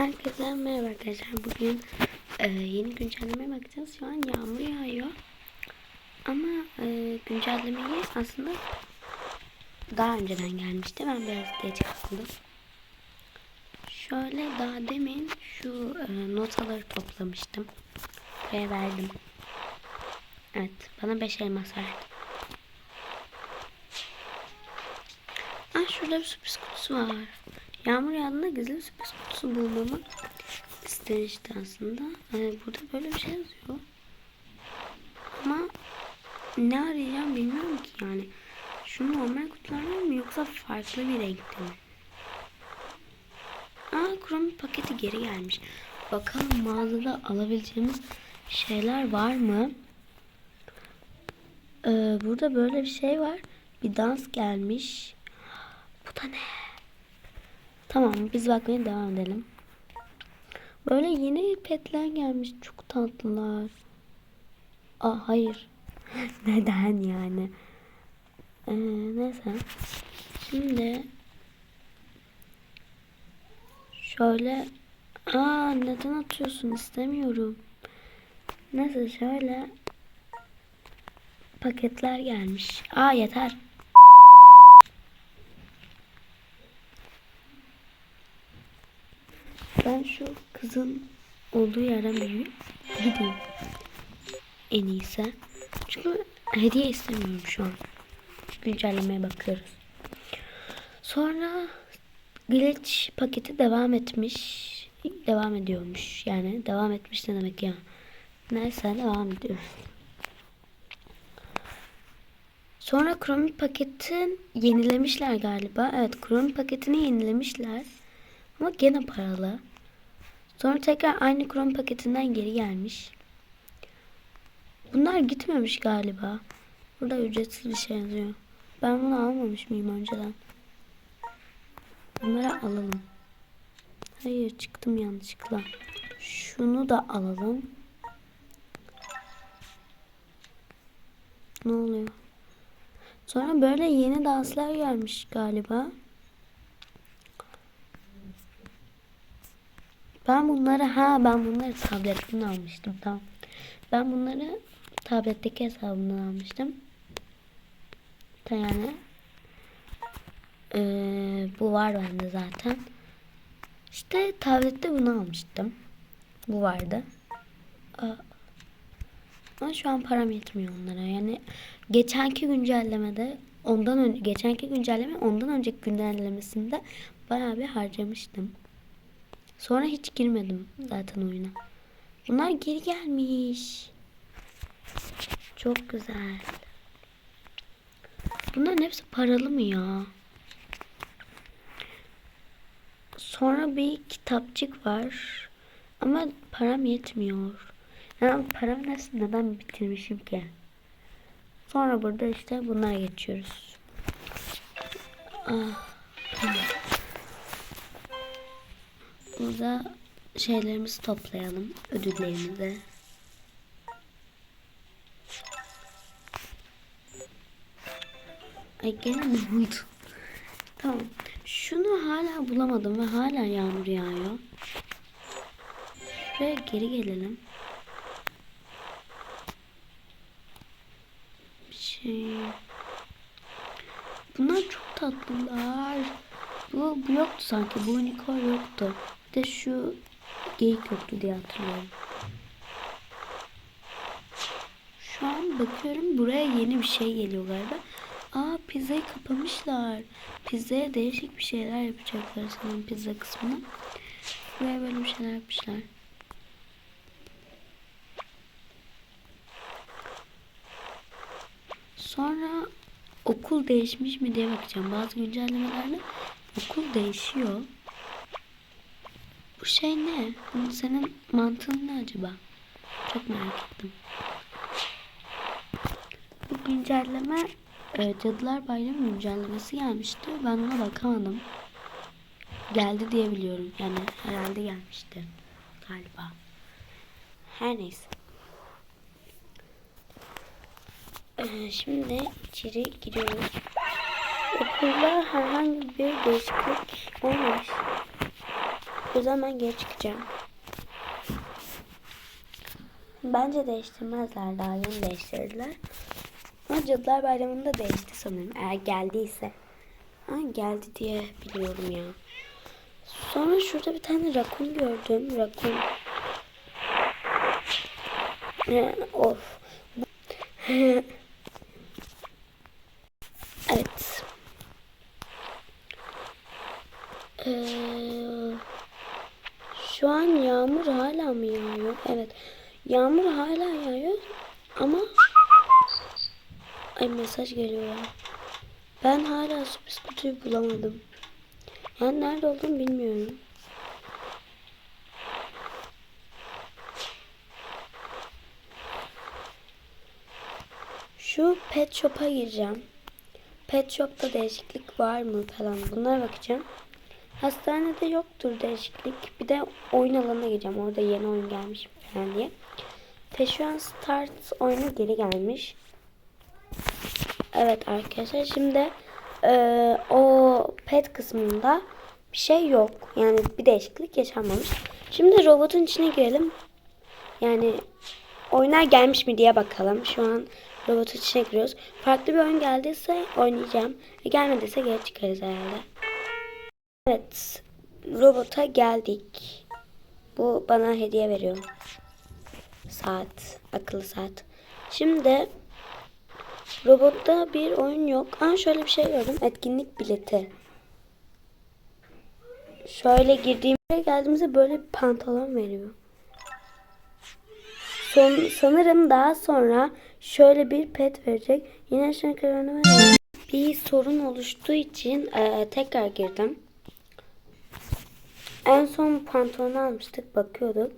Herkese merhaba arkadaşlar. Bugün e, yeni güncellemeye bakacağız. Şu an yağmur yağıyor. Ama e, güncellemeyi aslında daha önceden gelmişti. Ben biraz geç kaldım. Şöyle daha demin şu e, notaları toplamıştım. Ve verdim. Evet. Bana 5 elmas verdi. Ah şurada bir sürpriz kutusu var. Yağmur yağdığında gizli sürpriz kutusu bulmamı istemişti aslında. Ee, burada böyle bir şey yazıyor. Ama ne arayacağım bilmiyorum ki yani. Şu normal kutulardan mı yoksa farklı bir renkte mi? Aa kromi paketi geri gelmiş. Bakalım mağazada alabileceğimiz şeyler var mı? Ee, burada böyle bir şey var. Bir dans gelmiş. Bu da ne? Tamam biz bakmaya devam edelim. Böyle yeni petler gelmiş. Çok tatlılar. Aa hayır. Neden yani? Ee, neyse. Şimdi şöyle Aa neden atıyorsun istemiyorum. Neyse şöyle paketler gelmiş. Aa yeter. Ben şu kızın olduğu yerden bir gideyim. En iyisi. Çünkü hediye istemiyorum şu an. Güncellemeye bakıyoruz. Sonra glitch paketi devam etmiş. Devam ediyormuş. Yani devam etmiş ne demek ya. Neyse devam ediyor. Sonra Chrome paketin yenilemişler galiba. Evet Chrome paketini yenilemişler. Ama gene paralı. Sonra tekrar aynı Chrome paketinden geri gelmiş. Bunlar gitmemiş galiba. Burada ücretsiz bir şey yazıyor. Ben bunu almamış mıyım önceden? Bunları alalım. Hayır çıktım yanlışlıkla. Şunu da alalım. Ne oluyor? Sonra böyle yeni danslar gelmiş galiba. Ben bunları ha ben bunları tabletten almıştım tamam. Ben bunları tabletteki hesabımdan almıştım. Yani ee, bu var bende zaten. İşte tablette bunu almıştım. Bu vardı. Ama şu an param yetmiyor onlara. Yani geçenki güncellemede ondan önce geçenki güncelleme ondan önceki güncellemesinde bayağı bir harcamıştım. Sonra hiç girmedim zaten oyuna. Bunlar geri gelmiş. Çok güzel. Bunların hepsi paralı mı ya? Sonra bir kitapçık var. Ama param yetmiyor. Yani param nasıl neden bitirmişim ki? Sonra burada işte bunlara geçiyoruz. Ah. Burada şeylerimizi toplayalım. Ödüllerimizi. Ay gene ne oldu? Tamam. Şunu hala bulamadım ve hala yağmur yağıyor. Şuraya geri gelelim. Bir şey. Bunlar çok tatlılar. Bu, bu yoktu sanki. Bu unicorn yoktu. De şu geyik yoktu diye hatırlıyorum. Şu an bakıyorum buraya yeni bir şey geliyor galiba. Aa pizzayı kapamışlar. Pizzaya değişik bir şeyler yapacaklar sanırım pizza kısmına. Buraya böyle bir şeyler yapmışlar. Sonra okul değişmiş mi diye bakacağım. Bazı güncellemelerde okul değişiyor. Şey ne? Senin mantığın ne acaba? Çok merak ettim. Bu güncelleme e, Cadılar Bayramı güncellemesi gelmişti. Ben ona bakamadım. Geldi diye biliyorum. Yani herhalde gelmişti. Galiba. Her neyse. Ee, şimdi içeri giriyoruz. Okulda herhangi bir değişiklik olmamış. O ben geri çıkacağım. Bence değiştirmezler daha yeni değiştirdiler. Ama Bayramı'nda değişti sanırım eğer geldiyse. Ha, geldi diye biliyorum ya. Sonra şurada bir tane rakun gördüm. Rakun. Ee, of. evet. Ee, şu an yağmur hala mı yağıyor? Evet. Yağmur hala yağıyor ama ay mesaj geliyor ya. Ben hala sürpriz kutuyu bulamadım. Yani nerede olduğunu bilmiyorum. Şu pet shop'a gireceğim. Pet shop'ta değişiklik var mı falan bunlara bakacağım. Hastanede yoktur değişiklik. Bir de oyun alanına gireceğim. Orada yeni oyun gelmiş falan diye. Peşuan Start oyunu geri gelmiş. Evet arkadaşlar şimdi e, o pet kısmında bir şey yok. Yani bir değişiklik yaşanmamış. Şimdi robotun içine girelim. Yani oyunlar gelmiş mi diye bakalım. Şu an robotun içine giriyoruz. Farklı bir oyun geldiyse oynayacağım. E, gelmediyse geri çıkarız herhalde. Evet. Robota geldik. Bu bana hediye veriyor. Saat. Akıllı saat. Şimdi robotta bir oyun yok. Aa şöyle bir şey gördüm. Etkinlik bileti. Şöyle girdiğimde geldiğimizde böyle bir pantolon veriyor. Son, sanırım daha sonra şöyle bir pet verecek. Yine veriyor. Bir sorun oluştuğu için e, tekrar girdim. En son pantolonu almıştık bakıyorduk.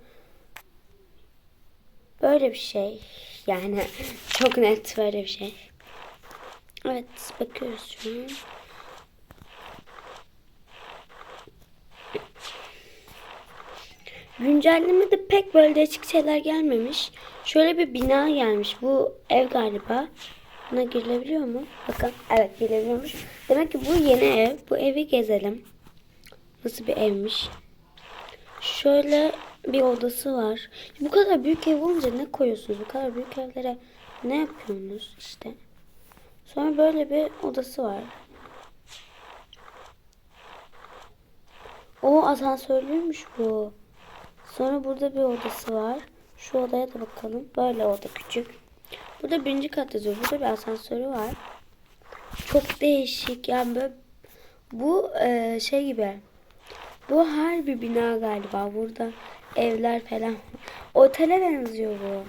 Böyle bir şey. Yani çok net böyle bir şey. Evet bakıyoruz şu an. Güncellemede pek böyle değişik şeyler gelmemiş. Şöyle bir bina gelmiş. Bu ev galiba. Buna girilebiliyor mu? Bakın. Evet girilebiliyormuş. Demek ki bu yeni ev. Bu evi gezelim. Nasıl bir evmiş. Şöyle bir odası var. Bu kadar büyük ev olunca ne koyuyorsunuz? Bu kadar büyük evlere ne yapıyorsunuz işte. Sonra böyle bir odası var. O asansörlüymüş bu. Sonra burada bir odası var. Şu odaya da bakalım. Böyle oda küçük. Burada birinci kat yazıyor. Burada bir asansörü var. Çok değişik. Yani böyle bu e, şey gibi. Bu her bir bina galiba. Burada evler falan. Otele benziyor bu.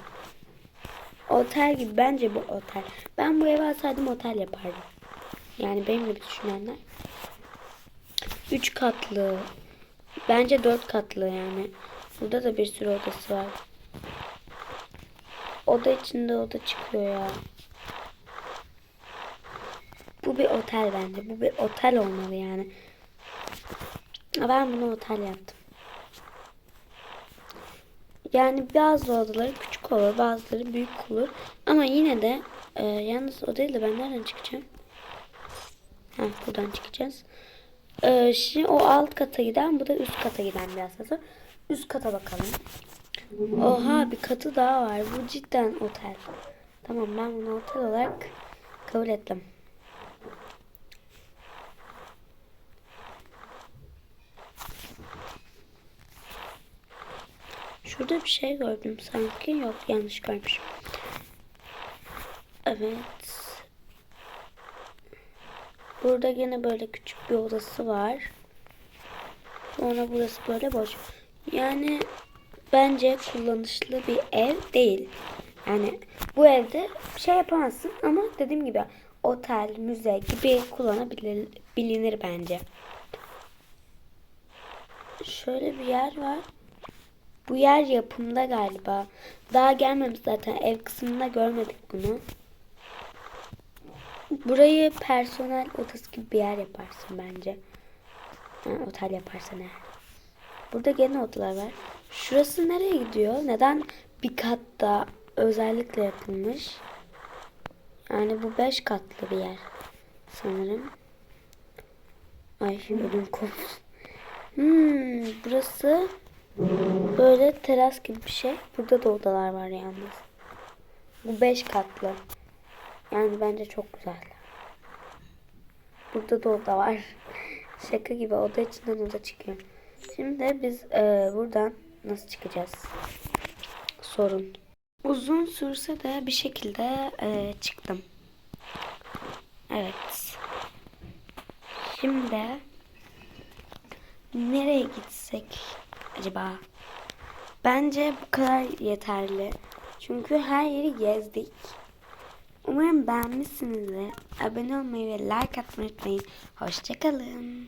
Otel gibi. Bence bu otel. Ben bu evi alsaydım otel yapardım. Yani benim gibi düşünenler. Üç katlı. Bence dört katlı yani. Burada da bir sürü odası var. Oda içinde oda çıkıyor ya. Bu bir otel bence. Bu bir otel olmalı yani. Ben bunu otel yaptım. Yani bazı odaları küçük olur, bazıları büyük olur. Ama yine de e, yalnız o değil de ben nereden çıkacağım? Ha, buradan çıkacağız. E, şimdi o alt kata giden, bu da üst kata giden bir asansör. Üst kata bakalım. Oha bir katı daha var. Bu cidden otel. Tamam ben bunu otel olarak kabul ettim. Şurada bir şey gördüm sanki. Yok yanlış görmüşüm. Evet. Burada yine böyle küçük bir odası var. Sonra burası böyle boş. Yani bence kullanışlı bir ev değil. Yani bu evde şey yapamazsın ama dediğim gibi otel, müze gibi kullanabilir bilinir bence. Şöyle bir yer var. Bu yer yapımda galiba. Daha gelmemiş zaten. Ev kısmında görmedik bunu. Burayı personel odası gibi bir yer yaparsın bence. Ha, otel yaparsan eğer. Burada gene odalar var. Şurası nereye gidiyor? Neden bir katta özellikle yapılmış? Yani bu beş katlı bir yer. Sanırım. Ay ödüm koptu. Hmm, burası böyle teras gibi bir şey. Burada da odalar var yalnız. Bu beş katlı. Yani bence çok güzel. Burada da oda var. Şaka gibi oda içinden oda çıkıyor. Şimdi biz e, buradan nasıl çıkacağız? Sorun. Uzun sürse de bir şekilde e, çıktım. Evet. Şimdi nereye gitsek acaba? Bence bu kadar yeterli. Çünkü her yeri gezdik. Umarım beğenmişsinizdir. Abone olmayı ve like atmayı unutmayın. Hoşçakalın.